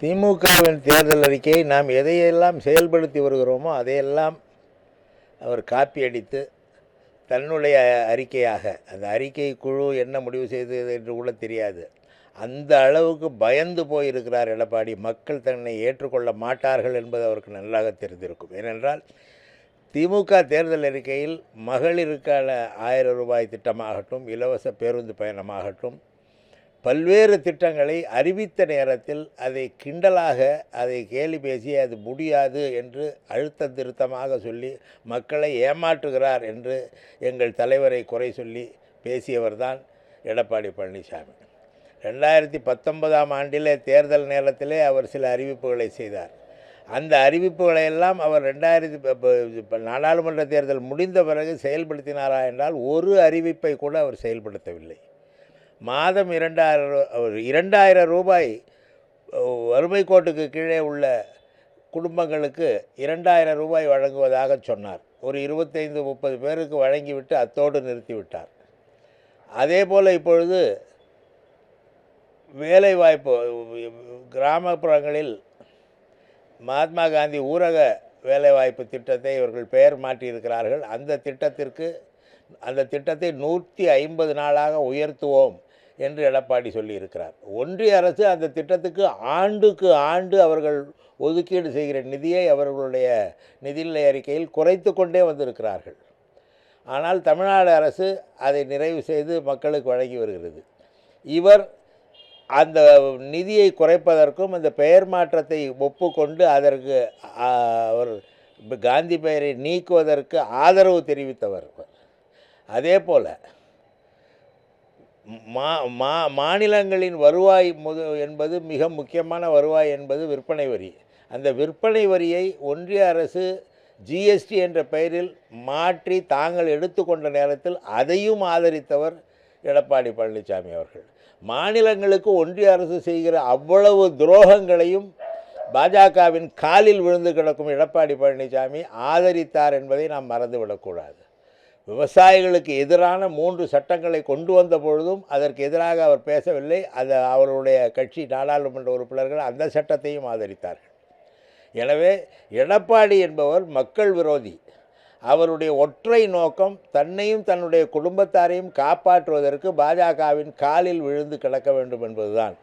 திமுகவின் தேர்தல் அறிக்கையை நாம் எதையெல்லாம் செயல்படுத்தி வருகிறோமோ அதையெல்லாம் அவர் காப்பி அடித்து தன்னுடைய அறிக்கையாக அந்த அறிக்கை குழு என்ன முடிவு செய்தது என்று கூட தெரியாது. அந்த அளவுக்கு பயந்து போயிருக்கிறார் எடப்பாடி. மக்கள் தன்னை ஏற்றுக்கொள்ள மாட்டார்கள் என்பது அவருக்கு நன்றாக தெரிந்திருக்கும். ஏனென்றால் திமுக தேர்தல் அறிக்கையில் மகளிருக்கான ஆயிரம் ரூபாய் திட்டமாகட்டும் இலவச பேருந்து பயணமாகட்டும் பல்வேறு திட்டங்களை அறிவித்த நேரத்தில் அதை கிண்டலாக அதை கேலி பேசி அது முடியாது என்று அழுத்த திருத்தமாக சொல்லி மக்களை ஏமாற்றுகிறார் என்று எங்கள் தலைவரை குறை சொல்லி பேசியவர்தான் எடப்பாடி பழனிசாமி. ரெண்டாயிரத்தி பத்தொன்பதாம் ஆண்டிலே தேர்தல் நேரத்திலே அவர் சில அறிவிப்புகளை செய்தார். அந்த அறிவிப்புகளை எல்லாம் அவர் ரெண்டாயிரத்தி ப- ப- நாடாளுமன்ற தேர்தல் முடிந்த பிறகு செயல்படுத்தினாரா என்றால் ஒரு அறிவிப்பை கூட அவர் செயல்படுத்தவில்லை. மாதம் இரண்டாயிரம் ரூ- இரண்டாயிரம் ரூபாய் வறுமை கோட்டுக்கு கீழே உள்ள குடும்பங்களுக்கு இரண்டாயிரம் ரூபாய் வழங்குவதாக சொன்னார். ஒரு இருபத்தைந்து முப்பது பேருக்கு வழங்கிவிட்டு அத்தோடு நிறுத்திவிட்டார். அதே போல் இப்பொழுது வேலைவாய்ப்பு கிராமப்புறங்களில் மகாத்மா காந்தி ஊரக வேலைவாய்ப்பு திட்டத்தை இவர்கள் பெயர் மாற்றியிருக்கிறார்கள். அந்த திட்டத்திற்கு அந்த திட்டத்தை நூற்றி ஐம்பது நாளாக உயர்த்துவோம். என்று எடப்பாடி சொல்லியிருக்கிறார். ஒன்றிய அரசு அந்த திட்டத்துக்கு ஆண்டுக்கு ஆண்டு அவர்கள் ஒதுக்கீடு செய்கிற நிதியை அவர்களுடைய நிதிநிலை அறிக்கையில் குறைத்து கொண்டே வந்திருக்கிறார்கள். ஆனால் தமிழ்நாடு அரசு அதை நிறைவு செய்து மக்களுக்கு வழங்கி வருகிறது. இவர் அந்த நிதியை குறைப்பதற்கும் அந்த பெயர் மாற்றத்தை ஒப்புக்கொண்டு அதற்கு அவர் காந்தி பெயரை நீக்குவதற்கு ஆதரவு தெரிவித்தவர். அதே போல் மா மா மாநிலங்களின் வருவாய் முது என்பது மிக முக்கியமான வருவாய் என்பது விற்பனை வரி. அந்த விற்பனை வரியை ஒன்றிய அரசு ஜிஎஸ்டி என்ற பெயரில் மாற்றி தாங்கள் எடுத்துக்கொண்ட நேரத்தில் அதையும் ஆதரித்தவர் எடப்பாடி பழனிசாமி அவர்கள். மாநிலங்களுக்கு ஒன்றிய அரசு செய்கிற அவ்வளவு துரோகங்களையும் பாஜகவின் காலில் விழுந்து கிடக்கும் எடப்பாடி பழனிசாமி ஆதரித்தார் என்பதை நாம் மறந்துவிடக்கூடாது விவசாயிகளுக்கு எதிரான மூன்று சட்டங்களை கொண்டு வந்த பொழுதும் அதற்கு எதிராக அவர் பேசவில்லை. அது அவருடைய கட்சி நாடாளுமன்ற உறுப்பினர்கள் அந்த சட்டத்தையும் ஆதரித்தார்கள். எனவே எடப்பாடி என்பவர் மக்கள் விரோதி. அவருடைய ஒற்றை நோக்கம் தன்னையும் தன்னுடைய குடும்பத்தாரையும் காப்பாற்றுவதற்கு பாஜகவின் காலில் விழுந்து கிடக்க வேண்டும் என்பதுதான்.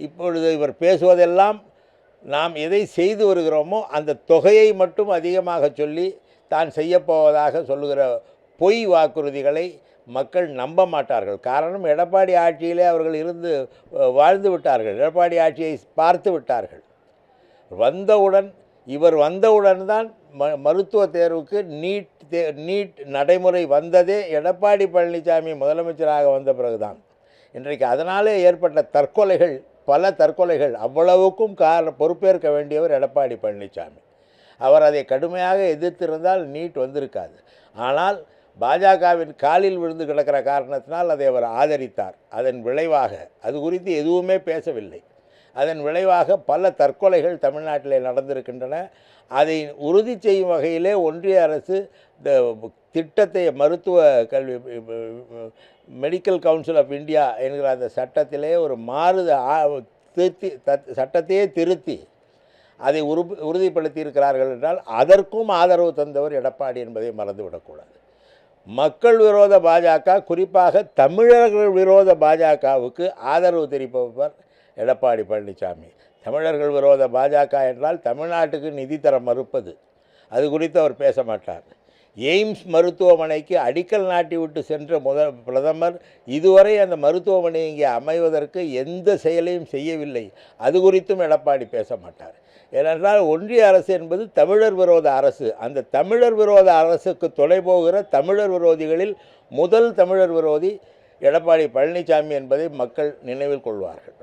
இப்பொழுது இவர் பேசுவதெல்லாம் நாம் எதை செய்து வருகிறோமோ அந்த தொகையை மட்டும் அதிகமாக சொல்லி தான் செய்யப்போவதாக சொல்லுகிற பொய் வாக்குறுதிகளை மக்கள் நம்ப மாட்டார்கள். காரணம் எடப்பாடி ஆட்சியிலே அவர்கள் இருந்து வாழ்ந்து விட்டார்கள். எடப்பாடி ஆட்சியை பார்த்து விட்டார்கள். வந்தவுடன் இவர் வந்தவுடன் தான் ம மருத்துவ தேர்வுக்கு நீட் தே நீட் நடைமுறை வந்ததே எடப்பாடி பழனிசாமி முதலமைச்சராக வந்த பிறகுதான். இன்றைக்கு அதனாலே ஏற்பட்ட தற்கொலைகள் பல தற்கொலைகள் அவ்வளவுக்கும் கார பொறுப்பேற்க வேண்டியவர் எடப்பாடி பழனிசாமி. அவர் அதை கடுமையாக எதிர்த்திருந்தால் நீட் வந்திருக்காது. ஆனால் பாஜகவின் காலில் விழுந்து கிடக்கிற காரணத்தினால் அதை அவர் ஆதரித்தார். அதன் விளைவாக அது குறித்து எதுவுமே பேசவில்லை. அதன் விளைவாக பல தற்கொலைகள் தமிழ்நாட்டிலே நடந்திருக்கின்றன. அதை உறுதி செய்யும் வகையிலே ஒன்றிய அரசு இந்த திட்டத்தை மருத்துவ கல்வி மெடிக்கல் கவுன்சில் ஆஃப் இந்தியா என்கிற அந்த சட்டத்திலே ஒரு மாறுத ஆ- திருத்தி தத் சட்டத்தையே திருத்தி அதை உறு உறுதிப்படுத்தியிருக்கிறார்கள் என்றால் அதற்கும் ஆதரவு தந்தவர் எடப்பாடி என்பதை மறந்துவிடக்கூடாது. மக்கள் விரோத பாஜக குறிப்பாக தமிழர்கள் விரோத பாஜகவுக்கு ஆதரவு தெரிவிப்பவர் எடப்பாடி பழனிசாமி. தமிழர்கள் விரோத பாஜக என்றால் தமிழ்நாட்டுக்கு நிதி தர மறுப்பது. அது குறித்து அவர் பேச மாட்டார். எய்ம்ஸ் மருத்துவமனைக்கு அடிக்கல் நாட்டி விட்டு சென்ற முதல் பிரதமர் இதுவரை அந்த மருத்துவமனை இங்கே அமைவதற்கு எந்த செயலையும் செய்யவில்லை. அது குறித்தும் எடப்பாடி பேச மாட்டார். ஏனென்றால் ஒன்றிய அரசு என்பது தமிழர் விரோத அரசு. அந்த தமிழர் விரோத அரசுக்கு துணை போகிற தமிழர் விரோதிகளில் முதல் தமிழர் விரோதி எடப்பாடி பழனிசாமி என்பதை மக்கள் நினைவில் கொள்வார்கள்.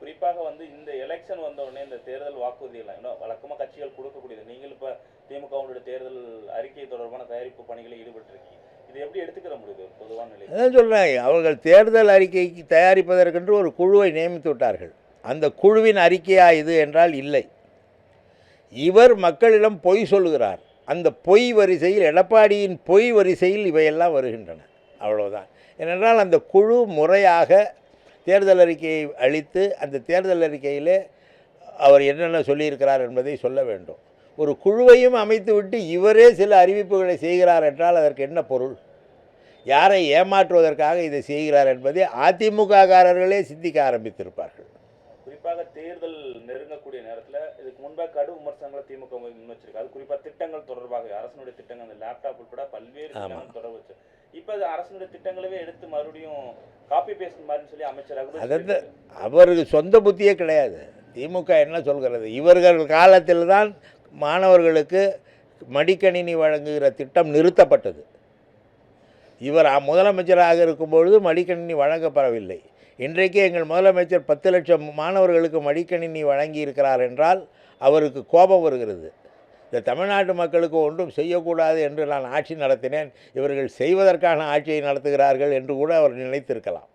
குறிப்பாக வந்து இந்த எலெக்ஷன் வந்த உடனே இந்த தேர்தல் வாக்குறுதிகள் இன்னும் வழக்கமாக கட்சிகள் கொடுக்கக்கூடியது. நீங்கள் இப்போ திமுகவுடைய தேர்தல் அறிக்கை தொடர்பான தயாரிப்பு பணிகளில் ஈடுபட்டிருக்கீங்க. இது எப்படி எடுத்துக்கிற முடியுது? பொதுவான நிலை அதான் சொல்கிறேன் அவர்கள் தேர்தல் அறிக்கைக்கு தயாரிப்பதற்கென்று ஒரு குழுவை நியமித்து விட்டார்கள். அந்த குழுவின் ஏயா இது என்றால் இல்லை. இவர் மக்களிடம் பொய் சொல்லுகிறார். அந்த பொய் வரிசையில் எடப்பாடியின் பொய் வரிசையில் இவையெல்லாம் வருகின்றன. அவ்வளவுதான். ஏனென்றால் அந்த குழு முறையாக தேர்தல் அறிக்கையை அளித்து அந்த தேர்தல் அறிக்கையிலே அவர் என்னென்ன சொல்லியிருக்கிறார் என்பதை சொல்ல வேண்டும். ஒரு குழுவையும் அமைத்துவிட்டு இவரே சில அறிவிப்புகளை செய்கிறார் என்றால் அதற்கு என்ன பொருள்? யாரை ஏமாற்றுவதற்காக இதை செய்கிறார் என்பதை அதிமுககாரர்களே சிந்திக்க ஆரம்பித்திருப்பார்கள். குறிப்பாக தேர்தல் கடும் விமர்சனங்களை திமுக முன் வச்சிருக்கு அது குறிப்பா திட்டங்கள் தொடர்பாக அரசனுடைய திட்டங்கள் அந்த லேப்டாப் உட்பட பல்வேறு திட்டங்கள் தொடர்பு வச்சு. இப்ப அது அரசனுடைய திட்டங்களவே எடுத்து மறுபடியும் காப்பி பேஸ்ட் மாதிரி சொல்லி அமைச்சர் அதாவது. அவருக்கு சொந்த புத்தியே கிடையாது. திமுக என்ன சொல்கிறது? இவர்கள் காலத்தில் தான் மாணவர்களுக்கு மடிக்கணினி வழங்குகிற திட்டம் நிறுத்தப்பட்டது. இவர் முதலமைச்சராக இருக்கும்பொழுது மடிக்கணினி வழங்கப்படவில்லை. இன்றைக்கு எங்கள் முதலமைச்சர் பத்து லட்சம் மாணவர்களுக்கு மடிக்கணினி வழங்கி இருக்கிறார் என்றால் அவருக்கு கோபம் வருகிறது. இந்த தமிழ்நாட்டு மக்களுக்கு ஒன்றும் செய்யக்கூடாது என்று நான் ஆட்சி நடத்தினேன். இவர்கள் செய்வதற்கான ஆட்சியை நடத்துகிறார்கள் என்று கூட அவர் நினைத்திருக்கலாம்.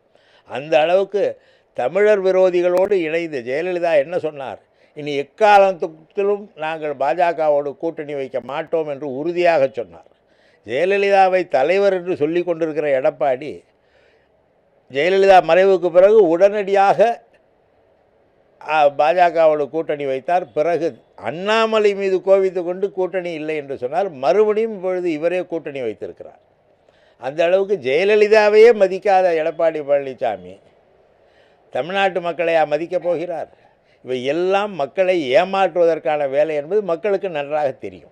அந்த அளவுக்கு தமிழர் விரோதிகளோடு இணைந்து ஜெயலலிதா என்ன சொன்னார்? இனி எக்காலத்திலும் நாங்கள் பாஜகவோடு கூட்டணி வைக்க மாட்டோம் என்று உறுதியாக சொன்னார். ஜெயலலிதாவை தலைவர் என்று சொல்லி கொண்டிருக்கிற எடப்பாடி ஜெயலலிதா மறைவுக்கு பிறகு உடனடியாக பாஜகவோட கூட்டணி வைத்தார். பிறகு அண்ணாமலை மீது கோவித்து கொண்டு கூட்டணி இல்லை என்று சொன்னார். மறுபடியும் இப்பொழுது இவரே கூட்டணி வைத்திருக்கிறார். அந்த அளவுக்கு ஜெயலலிதாவையே மதிக்காத எடப்பாடி பழனிசாமி தமிழ்நாட்டு மக்களை மதிக்கப் போகிறார்? இவை எல்லாம் மக்களை ஏமாற்றுவதற்கான வேலை என்பது மக்களுக்கு நன்றாக தெரியும்.